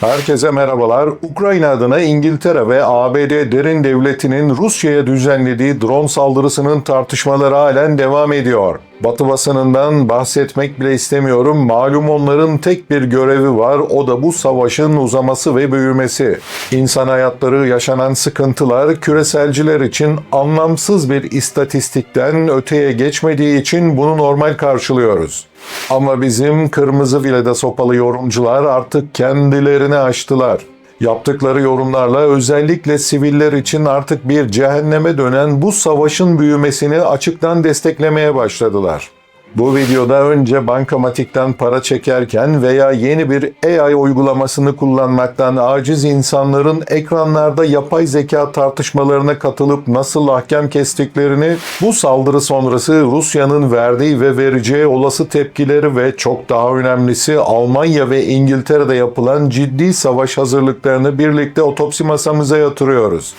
Herkese merhabalar. Ukrayna adına İngiltere ve ABD derin devletinin Rusya'ya düzenlediği drone saldırısının tartışmaları halen devam ediyor. Batı basınından bahsetmek bile istemiyorum. Malum onların tek bir görevi var. O da bu savaşın uzaması ve büyümesi. İnsan hayatları yaşanan sıkıntılar küreselciler için anlamsız bir istatistikten öteye geçmediği için bunu normal karşılıyoruz. Ama bizim kırmızı vilede sopalı yorumcular artık kendilerini aştılar. Yaptıkları yorumlarla özellikle siviller için artık bir cehenneme dönen bu savaşın büyümesini açıktan desteklemeye başladılar. Bu videoda önce bankamatikten para çekerken veya yeni bir AI uygulamasını kullanmaktan aciz insanların ekranlarda yapay zeka tartışmalarına katılıp nasıl ahkam kestiklerini, bu saldırı sonrası Rusya'nın verdiği ve vereceği olası tepkileri ve çok daha önemlisi Almanya ve İngiltere'de yapılan ciddi savaş hazırlıklarını birlikte otopsi masamıza yatırıyoruz.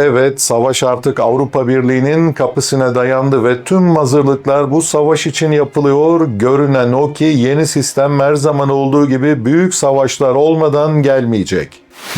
Evet, savaş artık Avrupa Birliği'nin kapısına dayandı ve tüm hazırlıklar bu savaş için yapılıyor. Görünen o ki yeni sistem her zaman olduğu gibi büyük savaşlar olmadan gelmeyecek.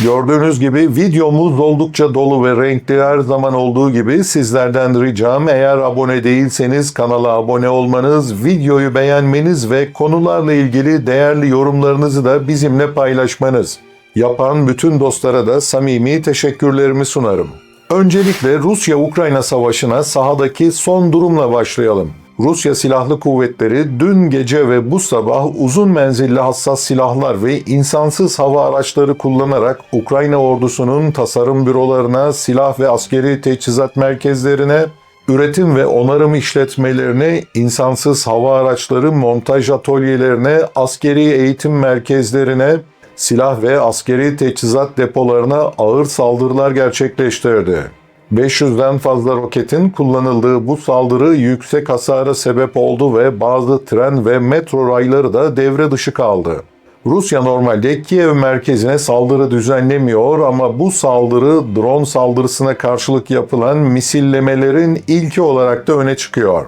Gördüğünüz gibi videomuz oldukça dolu ve renkli her zaman olduğu gibi sizlerden ricam eğer abone değilseniz kanala abone olmanız, videoyu beğenmeniz ve konularla ilgili değerli yorumlarınızı da bizimle paylaşmanız. Yapan bütün dostlara da samimi teşekkürlerimi sunarım. Öncelikle Rusya-Ukrayna savaşına sahadaki son durumla başlayalım. Rusya Silahlı Kuvvetleri dün gece ve bu sabah uzun menzilli hassas silahlar ve insansız hava araçları kullanarak Ukrayna ordusunun tasarım bürolarına, silah ve askeri teçhizat merkezlerine, üretim ve onarım işletmelerine, insansız hava araçları montaj atölyelerine, askeri eğitim merkezlerine, silah ve askeri teçhizat depolarına ağır saldırılar gerçekleştirdi. 500'den fazla roketin kullanıldığı bu saldırı yüksek hasara sebep oldu ve bazı tren ve metro rayları da devre dışı kaldı. Rusya normalde Kiev merkezine saldırı düzenlemiyor ama bu saldırı drone saldırısına karşılık yapılan misillemelerin ilki olarak da öne çıkıyor.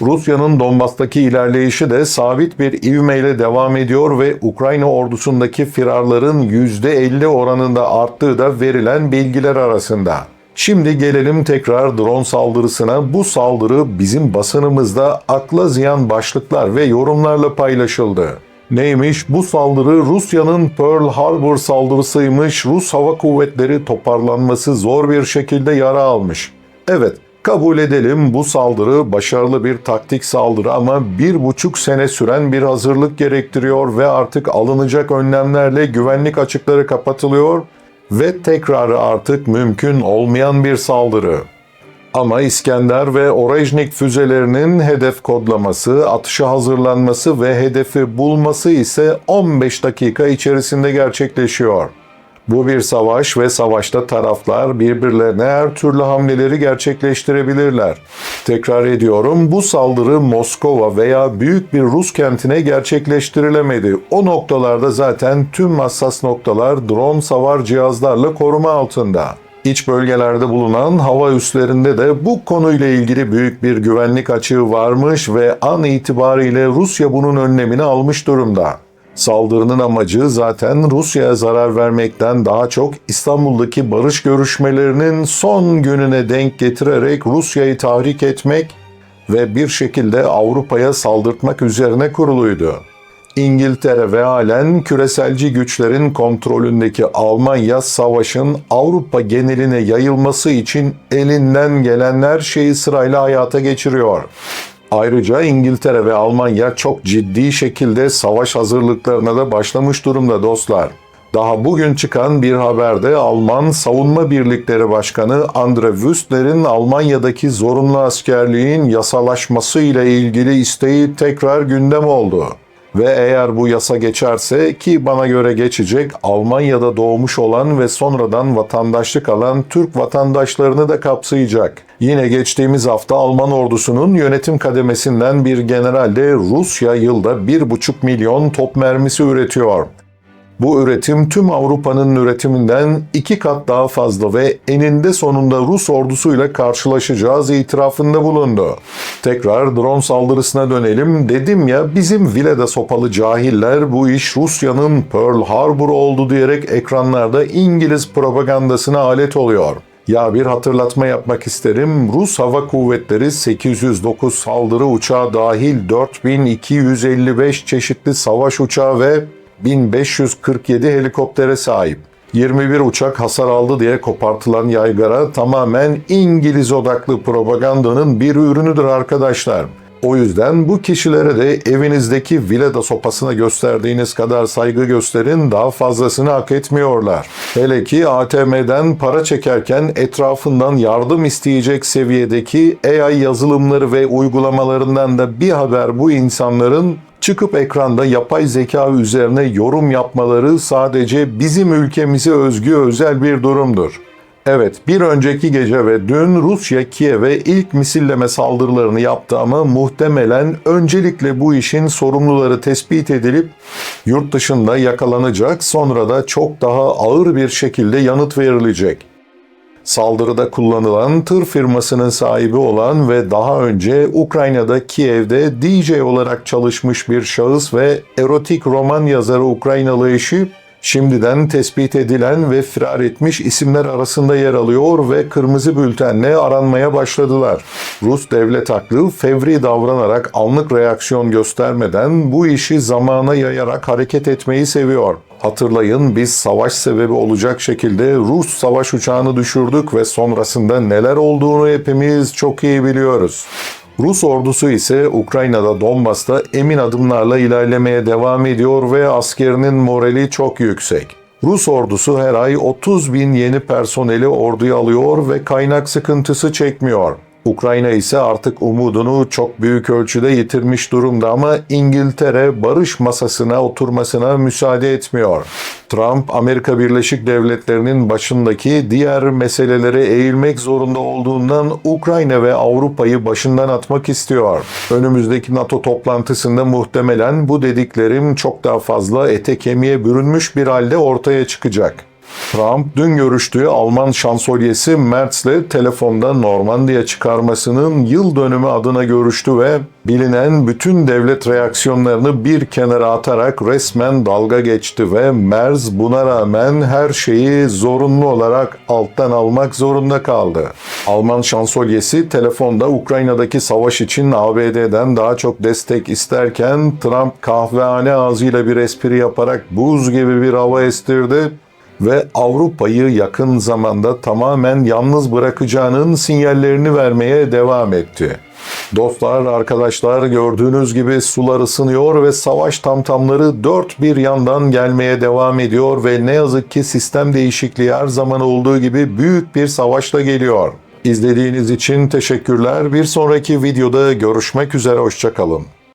Rusya'nın Donbas'taki ilerleyişi de sabit bir ivmeyle devam ediyor ve Ukrayna ordusundaki firarların %50 oranında arttığı da verilen bilgiler arasında. Şimdi gelelim tekrar drone saldırısına. Bu saldırı bizim basınımızda akla ziyan başlıklar ve yorumlarla paylaşıldı. Neymiş? Bu saldırı Rusya'nın Pearl Harbor saldırısıymış. Rus Hava Kuvvetleri toparlanması zor bir şekilde yara almış. Evet, Kabul edelim bu saldırı başarılı bir taktik saldırı ama bir buçuk sene süren bir hazırlık gerektiriyor ve artık alınacak önlemlerle güvenlik açıkları kapatılıyor ve tekrarı artık mümkün olmayan bir saldırı. Ama İskender ve Orejnik füzelerinin hedef kodlaması, atışa hazırlanması ve hedefi bulması ise 15 dakika içerisinde gerçekleşiyor. Bu bir savaş ve savaşta taraflar birbirlerine her türlü hamleleri gerçekleştirebilirler. Tekrar ediyorum bu saldırı Moskova veya büyük bir Rus kentine gerçekleştirilemedi. O noktalarda zaten tüm hassas noktalar drone savar cihazlarla koruma altında. İç bölgelerde bulunan hava üslerinde de bu konuyla ilgili büyük bir güvenlik açığı varmış ve an itibariyle Rusya bunun önlemini almış durumda. Saldırının amacı zaten Rusya'ya zarar vermekten daha çok İstanbul'daki barış görüşmelerinin son gününe denk getirerek Rusya'yı tahrik etmek ve bir şekilde Avrupa'ya saldırtmak üzerine kuruluydu. İngiltere ve halen küreselci güçlerin kontrolündeki Almanya savaşın Avrupa geneline yayılması için elinden gelen her şeyi sırayla hayata geçiriyor. Ayrıca İngiltere ve Almanya çok ciddi şekilde savaş hazırlıklarına da başlamış durumda dostlar. Daha bugün çıkan bir haberde Alman Savunma Birlikleri Başkanı Andre Wüstler'in Almanya'daki zorunlu askerliğin yasalaşması ile ilgili isteği tekrar gündem oldu. Ve eğer bu yasa geçerse ki bana göre geçecek Almanya'da doğmuş olan ve sonradan vatandaşlık alan Türk vatandaşlarını da kapsayacak. Yine geçtiğimiz hafta Alman ordusunun yönetim kademesinden bir general de Rusya yılda 1,5 milyon top mermisi üretiyor. Bu üretim tüm Avrupa'nın üretiminden iki kat daha fazla ve eninde sonunda Rus ordusuyla karşılaşacağız itirafında bulundu. Tekrar drone saldırısına dönelim. Dedim ya bizim Vileda sopalı cahiller bu iş Rusya'nın Pearl Harbor oldu diyerek ekranlarda İngiliz propagandasına alet oluyor. Ya bir hatırlatma yapmak isterim. Rus Hava Kuvvetleri 809 saldırı uçağı dahil 4255 çeşitli savaş uçağı ve 1547 helikoptere sahip. 21 uçak hasar aldı diye kopartılan yaygara tamamen İngiliz odaklı propagandanın bir ürünüdür arkadaşlar. O yüzden bu kişilere de evinizdeki Vileda sopasına gösterdiğiniz kadar saygı gösterin daha fazlasını hak etmiyorlar. Hele ki ATM'den para çekerken etrafından yardım isteyecek seviyedeki AI yazılımları ve uygulamalarından da bir haber bu insanların çıkıp ekranda yapay zeka üzerine yorum yapmaları sadece bizim ülkemize özgü özel bir durumdur. Evet, bir önceki gece ve dün Rusya Kiev'e ilk misilleme saldırılarını yaptı ama muhtemelen öncelikle bu işin sorumluları tespit edilip yurt dışında yakalanacak, sonra da çok daha ağır bir şekilde yanıt verilecek. Saldırıda kullanılan tır firmasının sahibi olan ve daha önce Ukrayna'da Kiev'de DJ olarak çalışmış bir şahıs ve erotik roman yazarı Ukraynalı eşi şimdiden tespit edilen ve firar etmiş isimler arasında yer alıyor ve kırmızı bültenle aranmaya başladılar. Rus devlet aklı fevri davranarak anlık reaksiyon göstermeden bu işi zamana yayarak hareket etmeyi seviyor. Hatırlayın biz savaş sebebi olacak şekilde Rus savaş uçağını düşürdük ve sonrasında neler olduğunu hepimiz çok iyi biliyoruz. Rus ordusu ise Ukrayna'da Donbas'ta emin adımlarla ilerlemeye devam ediyor ve askerinin morali çok yüksek. Rus ordusu her ay 30 bin yeni personeli orduya alıyor ve kaynak sıkıntısı çekmiyor. Ukrayna ise artık umudunu çok büyük ölçüde yitirmiş durumda ama İngiltere barış masasına oturmasına müsaade etmiyor. Trump, Amerika Birleşik Devletleri'nin başındaki diğer meselelere eğilmek zorunda olduğundan Ukrayna ve Avrupa'yı başından atmak istiyor. Önümüzdeki NATO toplantısında muhtemelen bu dediklerim çok daha fazla ete kemiğe bürünmüş bir halde ortaya çıkacak. Trump dün görüştüğü Alman şansölyesi Merz'le telefonda Normandiya çıkarmasının yıl dönümü adına görüştü ve bilinen bütün devlet reaksiyonlarını bir kenara atarak resmen dalga geçti ve Merz buna rağmen her şeyi zorunlu olarak alttan almak zorunda kaldı. Alman şansölyesi telefonda Ukrayna'daki savaş için ABD'den daha çok destek isterken Trump kahvehane ağzıyla bir espri yaparak buz gibi bir hava estirdi ve Avrupa'yı yakın zamanda tamamen yalnız bırakacağının sinyallerini vermeye devam etti. Dostlar, arkadaşlar gördüğünüz gibi sular ısınıyor ve savaş tamtamları dört bir yandan gelmeye devam ediyor ve ne yazık ki sistem değişikliği her zaman olduğu gibi büyük bir savaşla geliyor. İzlediğiniz için teşekkürler. Bir sonraki videoda görüşmek üzere, hoşçakalın.